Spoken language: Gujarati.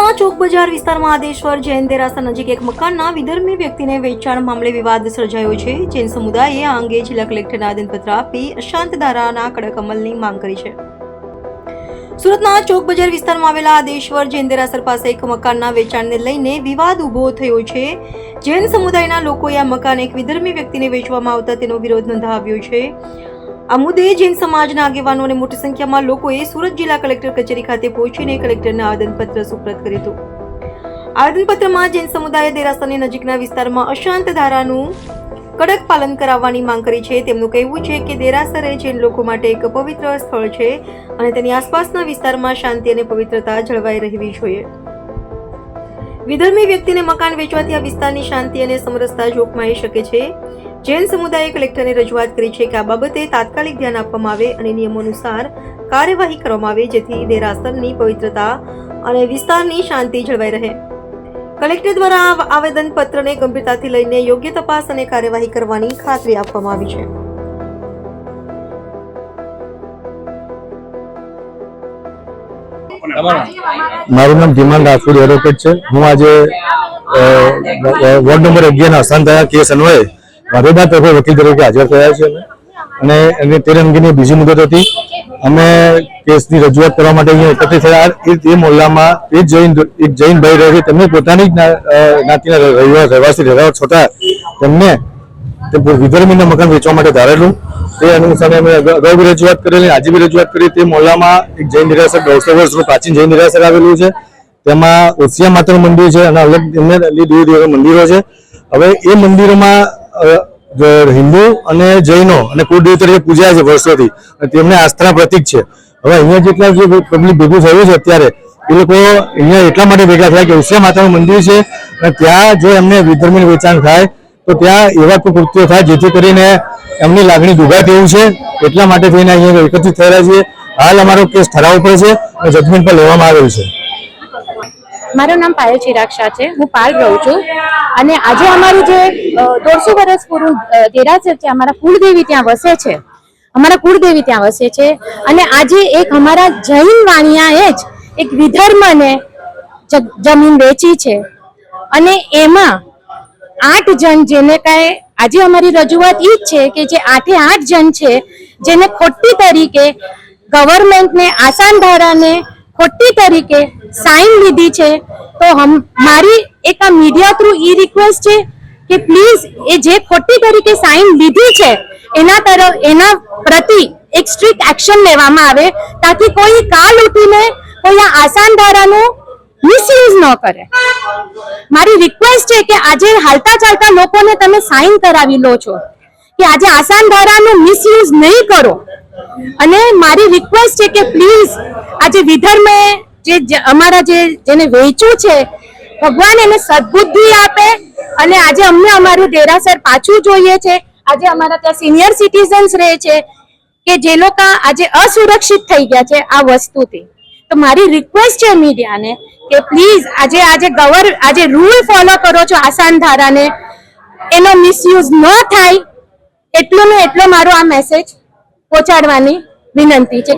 ચોક બજાર વિસ્તારમાં આદેશ્વર જૈન દેરાસર નજીક એક મકાનના વિધર્મી વ્યક્તિને વેચાણ મામલે વિવાદ સર્જાયો છે. જૈન સમુદાયે આ અંગે જિલ્લા કલેક્ટરને આવેદનપત્ર આપી અશાંત ધારાના કડક અમલની માંગ કરી છે. સુરતના ચોક બજાર વિસ્તારમાં આવેલા આદેશ્વર જૈન દેરાસર પાસે એક મકાનના વેચાણને લઈને વિવાદ ઊભો થયો છે. જૈન સમુદાયના લોકોએ આ મકાન એક વિધર્મી વ્યક્તિને વેચવામાં આવતા તેનો વિરોધ નોંધાવ્યો છે. આ મુદ્દે જૈન સમાજના આગેવાનો અને મોટી સંખ્યામાં લોકોએ સુરત જિલ્લા કલેક્ટર કચેરી ખાતે પહોંચીને કલેક્ટરને આવેદનપત્ર સુપ્રત કર્યું હતું. આવેદનપત્રમાં જૈન સમુદાયે દેરાસરની નજીકના વિસ્તારમાં અશાંત ધારાનું કડક પાલન કરાવવાની માંગ કરી છે. તેમનું કહેવું છે કે દેરાસર એ જૈન લોકો માટે એક પવિત્ર સ્થળ છે અને તેની આસપાસના વિસ્તારમાં શાંતિ અને પવિત્રતા જળવાઈ રહેવી જોઈએ. વિધર્મી વ્યક્તિને મકાન વેચવાથી આ વિસ્તારની શાંતિ અને સમરસતા જોખમાઈ શકે છે. જૈન સમુદાયે કલેક્ટરને રજૂઆત કરી છે કે આ બાબતે તાત્કાલિક ધ્યાન આપવામાં આવે અને નિયમો અનુસાર કાર્યવાહી કરવામાં આવે જેથી દેરાસરની પવિત્રતા અને વિસ્તારની શાંતિ જળવાઈ રહે. કલેક્ટર દ્વારા આવેદન પત્રને ગંભીરતાથી લઈને યોગ્ય તપાસ અને કાર્યવાહી કરવાની ખાતરી આપવામાં આવી છે. મારું નામ ધીમાન રાઠોડ એડવોકેટ છે. હું આજે વોર્ડ નંબર અગિયાર અસાન થયા કેસ અન્વયે વારેદાર તરફે વકીલ તરીકે હાજર થયા છે અને અને તે અંગેની બીજી મુદત હતી. અમે કેસની રજૂઆત કરવા માટે અહીંયા એકત્રિત થયા. એ તે મોહલ્લામાં એ જૈન, એક જૈન ભાઈ રહે છે. તેમને પોતાની જ જ્ઞાતિના રહેવા રહેવાસી રહેવા છતાં તેમને તે વિધર્મીના મકાન વેચવા માટે ધારેલું. તે અનુસાર અમે અગાઉ બી રજૂઆત કરેલી, આજે બી રજૂઆત કરી. તે મોહલ્લામાં એક જૈન નિરાસર દોઢસો વર્ષનું પ્રાચીન જૈન નિરાસર આવેલું છે. તેમાં ઓસિયા માતાનું મંદિર છે અને અલગ એમને દેવી દેવી મંદિરો છે. હવે એ મંદિરોમાં હિન્દુ અને જૈનો અને કુળદેવ તરીકે પૂજાય છે વર્ષોથી. તેમને આસ્થાના પ્રતિક છે. હવે અહીંયા જેટલા જે પબ્લિક ભેગું થયું છે અત્યારે, એ લોકો અહીંયા એટલા માટે ભેગા થયા કે ઓસિયા માતાનું મંદિર છે અને ત્યાં જો એમને વિધર્મી વેચાણ થાય, તો ત્યાં એવા કૃત્યો થાય જેથી કરીને એમની લાગણી દુભાય તેવું છે. એટલા માટે થઈને અહીંયા એકત્રિત થયેલા છીએ. હાલ અમારો કેસ ઠરાવ પર છે અને જજમેન્ટ પર લેવામાં આવેલ છે. મારું નામ પાયલ ચિરાગ છે. હું પાલ રહું છું. અને આજે અમારું જે દોઢસો વર્ષ પૂરું દેરાસર છે, અમારા કુળદેવી ત્યાં વસે છે. અમારા કુળદેવી ત્યાં વસે છે. અને આજે એક અમારા જૈન વાણિયાએ જ એક વિધર્મને જમીન વેચી છે. અને એમાં આઠ જણ જેને કાંઈ, આજે અમારી રજૂઆત એ જ છે કે જે આઠે આઠ જણ છે, જેને ખોટી તરીકે ગવર્મેન્ટને આસાન ધારાને ખોટી તરીકે સાઇન લીધી છે, તો હમ, મારી એક આ મીડિયા થ્રુ ઈ રિક્વેસ્ટ છે કે પ્લીઝ એ જે ખોટી તરીકે સાઇન લીધી છે, એના તરફ, એના પ્રતિ એક સ્ટ્રિક્ટ એક્શન લેવામાં આવે, તાકી કોઈ કાલ ઉઠીને કોઈ આ આસાન ધારાનું મિસયુઝ ન કરે. મારી રિક્વેસ્ટ છે કે આજે હાલતા ચાલતા લોકોને તમે સાઇન કરાવી લો છો, કે આજે આસાન ધારાનું મિસયુઝ નહીં કરો. અને મારી રિક્વેસ્ટ છે કે પ્લીઝ આજે વિધર્મે જે અમારા જે જેને વેચ્યું છે, ભગવાન એને સદબુદ્ધિ આપે અને આજે અમને અમારું દેરાસર પાછું જોઈએ છે. આજે અમારા ત્યાં સિનિયર સિટીઝન્સ રહે છે કે જે લોકો આજે અસુરક્ષિત થઈ ગયા છે આ વસ્તુથી. તો મારી રિક્વેસ્ટ છે મીડિયાને કે પ્લીઝ આજે આજે ગવર આજે રૂલ ફોલો કરો છો આસાન ધારાને. એનો મિસયુઝ ન થાય. એટલું ને એટલો મારો આ મેસેજ પહોંચાડવાની વિનંતી છે.